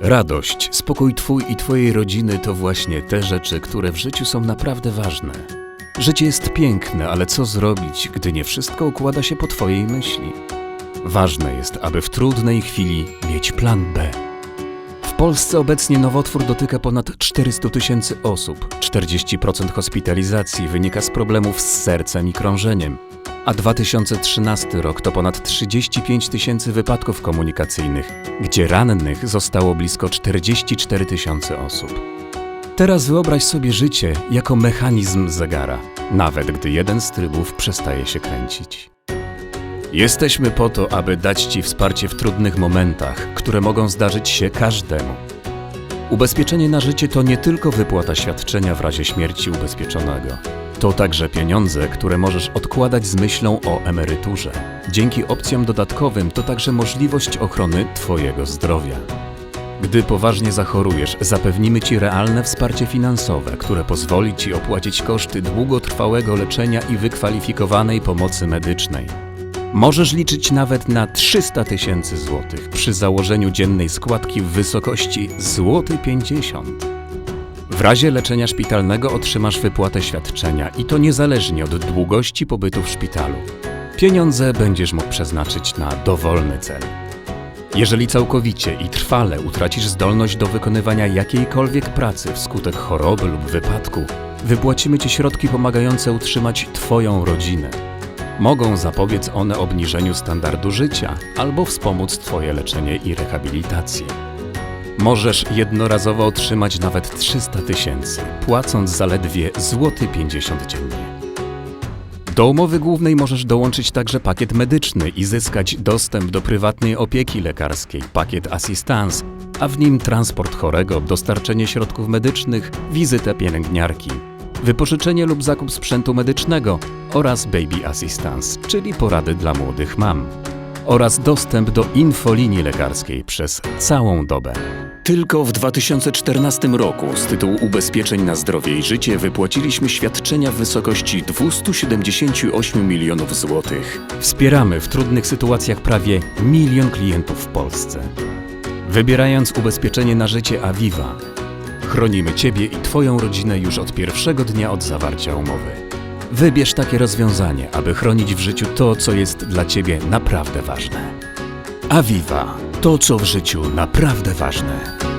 Radość, spokój Twój i Twojej rodziny to właśnie te rzeczy, które w życiu są naprawdę ważne. Życie jest piękne, ale co zrobić, gdy nie wszystko układa się po Twojej myśli? Ważne jest, aby w trudnej chwili mieć plan B. W Polsce obecnie nowotwór dotyka ponad 400 tysięcy osób. 40% hospitalizacji wynika z problemów z sercem i krążeniem, a 2013 rok to ponad 35 tysięcy wypadków komunikacyjnych, gdzie rannych zostało blisko 44 tysiące osób. Teraz wyobraź sobie życie jako mechanizm zegara, nawet gdy jeden z trybów przestaje się kręcić. Jesteśmy po to, aby dać Ci wsparcie w trudnych momentach, które mogą zdarzyć się każdemu. Ubezpieczenie na życie to nie tylko wypłata świadczenia w razie śmierci ubezpieczonego. To także pieniądze, które możesz odkładać z myślą o emeryturze. Dzięki opcjom dodatkowym to także możliwość ochrony Twojego zdrowia. Gdy poważnie zachorujesz, zapewnimy Ci realne wsparcie finansowe, które pozwoli Ci opłacić koszty długotrwałego leczenia i wykwalifikowanej pomocy medycznej. Możesz liczyć nawet na 300 tysięcy złotych przy założeniu dziennej składki w wysokości złoty 50. W razie leczenia szpitalnego otrzymasz wypłatę świadczenia i to niezależnie od długości pobytu w szpitalu. Pieniądze będziesz mógł przeznaczyć na dowolny cel. Jeżeli całkowicie i trwale utracisz zdolność do wykonywania jakiejkolwiek pracy wskutek choroby lub wypadku, wypłacimy Ci środki pomagające utrzymać Twoją rodzinę. Mogą zapobiec one obniżeniu standardu życia albo wspomóc Twoje leczenie i rehabilitację. Możesz jednorazowo otrzymać nawet 300 tysięcy, płacąc zaledwie złoty 50 dziennie. Do umowy głównej możesz dołączyć także pakiet medyczny i zyskać dostęp do prywatnej opieki lekarskiej, pakiet assistance, a w nim transport chorego, dostarczenie środków medycznych, wizytę pielęgniarki, wypożyczenie lub zakup sprzętu medycznego oraz baby assistance, czyli porady dla młodych mam, oraz dostęp do infolinii lekarskiej przez całą dobę. Tylko w 2014 roku z tytułu ubezpieczeń na zdrowie i życie wypłaciliśmy świadczenia w wysokości 278 milionów złotych. Wspieramy w trudnych sytuacjach prawie milion klientów w Polsce. Wybierając ubezpieczenie na życie Aviva, chronimy Ciebie i Twoją rodzinę już od pierwszego dnia od zawarcia umowy. Wybierz takie rozwiązanie, aby chronić w życiu to, co jest dla Ciebie naprawdę ważne. Aviva to, co w życiu naprawdę ważne.